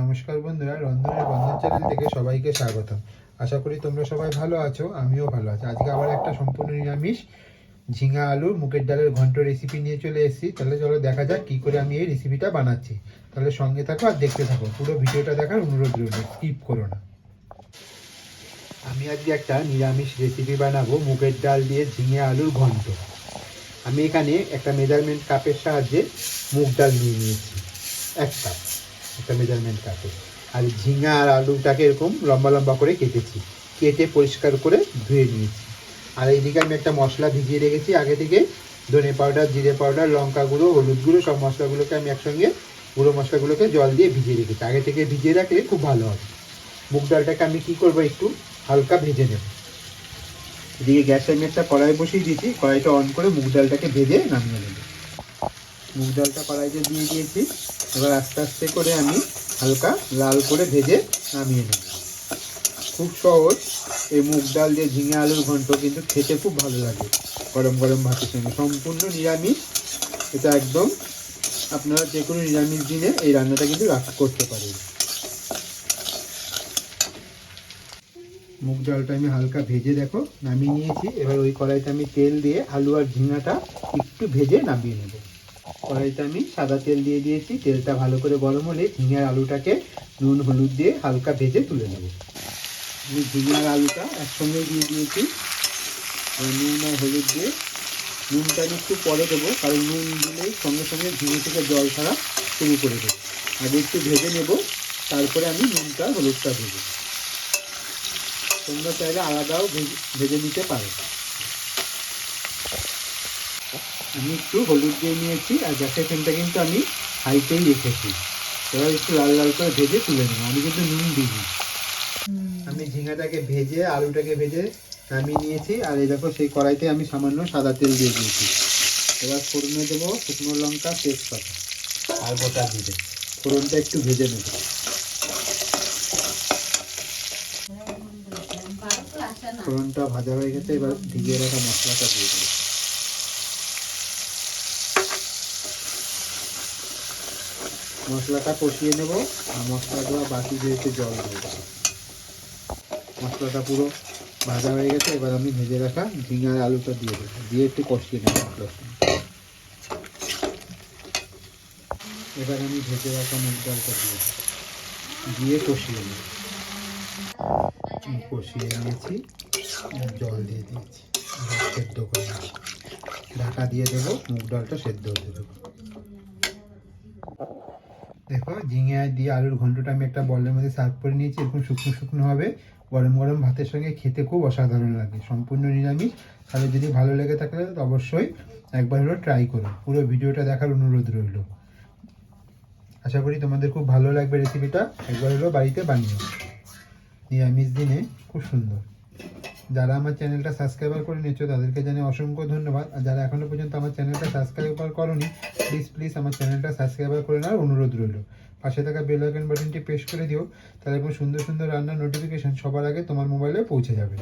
নমস্কার বন্ধুরা, রন্ধনের বন্ধন চ্যানেল থেকে সবাইকে স্বাগতম। আশা করি তোমরা সবাই ভালো আছো, আমিও ভালো আছি। আজকে আবার একটা সম্পূর্ণ নিরামিষ ঝিঙা আলু, মুগের ডালের ঘন্ট রেসিপি নিয়ে চলে এসেছি। তাহলে চলো দেখা যাক কি করে আমি এই রেসিপিটা বানাচ্ছি। তাহলে সঙ্গে থাকো আর দেখতে থাকো। পুরো ভিডিওটা দেখার অনুরোধ রইল স্কিপ করো না। আমি আজকে একটা নিরামিষ রেসিপি বানাবো, মুগের ডাল দিয়ে ঝিঙে আলুর ঘন্ট। আমি এখানে একটা মেজারমেন্ট কাপের সাহায্যে মুগ ডাল নিয়ে নিয়েছি। এক কাপ একটা মেজারমেন্ট কাপে আর ঝিঙা আর আলুটাকে এরকম লম্বা লম্বা করে কেটেছি। কেটে পরিষ্কার করে ধুয়ে নিয়েছি। আর এইদিকে আমি একটা মশলা ভিজিয়ে রেখেছি। আগে থেকে ধনে পাউডার, জিরে পাউডার, লঙ্কা গুঁড়ো, হলুদ গুঁড়ো, সব মশলাগুলোকে আমি একসঙ্গে গুঁড়ো মশলাগুলোকে জল দিয়ে ভিজিয়ে রেখেছি। আগে থেকে ভিজিয়ে রাখলে খুব ভালো হবে মুগ ডালটাকে আমি কী করব একটু হালকা ভেজে নেব। এদিকে গ্যাসে আমি একটা কড়াই বসিয়ে দিয়েছি। কড়াইটা অন করে মুগ ডালটাকে ভেজে নামিয়ে নেব। মুগ ডালটা কড়াইতে দিয়ে দিয়েছি। এবার আস্তে আস্তে করে আমি হালকা লাল করে ভেজে নামিয়ে নেব। খুব সহজ। এই মুগ ডাল দিয়ে ঝিঙে আলুর ঘন্ট কিন্তু খেতে খুব ভালো লাগে গরম গরম ভাতের সঙ্গে। সম্পূর্ণ নিরামিষ। এটা একদম আপনারা যে কোনো নিরামিষ দিনে এই রান্নাটা কিন্তু করতে পারেন। মুগ ডালটা আমি হালকা ভেজে দেখো, নামিয়ে নিয়েছি। এবার ওই কড়াইতে আমি তেল দিয়ে আলু আর ঝিঙাটা একটু ভেজে নামিয়ে নেব। কড়াইতে আমি সাদা তেল দিয়ে দিয়েছি। তেলটা ভালো করে গরম হলে ঝিঙার আলুটাকে নুন, হলুদ দিয়ে হালকা ভেজে তুলে নেব। আমি ঝিঙার আলুটা একসঙ্গে দিয়ে দিয়েছি। আর নুন আর হলুদ দিয়ে নুনটা আমি একটু পরে দেবো, কারণ নুন দিলেই সঙ্গে সঙ্গে ঝিঙে থেকে জল ছাড়া শুরু করে দেবো। আগে একটু ভেজে নেব, তারপরে আমি নুনটা, হলুদটা দেবো। তোমরা চাইলে আলাদাও ভেজে ভেজে নিতে পারো। আমি একটু হলুদ দিয়ে নিয়েছি আর গ্যাসের ফ্লেমটা কিন্তু আমি হাইতেই রেখেছি। এবার একটু লাল লাল করে ভেজে তুলে নেব। আমি কিন্তু নুন দিইনি। আমি ঝিঙাটাকে ভেজে আলুটাকে ভেজে নামিয়ে নিয়েছি আর এই দেখো সেই কড়াইতে আমি সামান্য সাদা তেল দিয়ে দিয়েছি। এবার ফোড়নে দেবো শুকনো লঙ্কা তেজপাতা আর গোটা জিরে। ফোড়নটা একটু ভেজে নেব। ফোড়নটা ভাজা হয়ে গেছে এবার ভিজিয়ে রাখা মশলাটা দিয়ে দেবো। মশলাটা কষিয়ে নেব আর মশলা দেওয়া বাকি যেহেতু জল দেবো। মশলাটা পুরো ভাজা হয়ে গেছে, এবার আমি ভেজে রাখা ঝিঙার আলুটা দিয়ে দেবো। দিয়ে একটু কষিয়ে নেব মশলার এবার আমি ভেজে রাখা মুগ ডালটা দিয়ে দিয়ে কষিয়ে নেব। কষিয়ে নিয়েছি, জল দিয়ে দিয়েছি। সেদ্ধ করে ঢাকা দিয়ে দেবো, মুগ ডালটা সেদ্ধ হতে দেবো। দেখো, ঝিঙে দিয়ে আলুর ঘন্টটা আমি একটা বলের মধ্যে সার্ভ করে নিয়েছি। এরকম শুকনো শুকনো হবে। গরম গরম ভাতের সঙ্গে খেতে খুব অসাধারণ লাগে। সম্পূর্ণ নিরামিষ। তাহলে যদি ভালো লেগে থাকে অবশ্যই একবার হলো ট্রাই করো। পুরো ভিডিওটা দেখার অনুরোধ রইল। আশা করি তোমাদের খুব ভালো লাগবে রেসিপিটা একবার হলো বাড়িতে বানিও। নিরামিষ দিনে খুব সুন্দর। যারা আমার চ্যানেলটা সাবস্ক্রাইবার করে নিয়েছো, তাদেরকে জানিয়ে অসংখ্য ধন্যবাদ। আর যারা এখনও পর্যন্ত আমার চ্যানেলটা সাবস্ক্রাইবার করনি প্লিজ প্লিজ আমার চ্যানেলটা সাবস্ক্রাইবার করে নেওয়ার অনুরোধ রইল। পাশে থাকা বেল আইকন বাটনটি প্রেস করে দিও, তাহলে খুব সুন্দর সুন্দর রান্নার নোটিফিকেশন সবার আগে তোমার মোবাইলে পৌঁছে যাবে।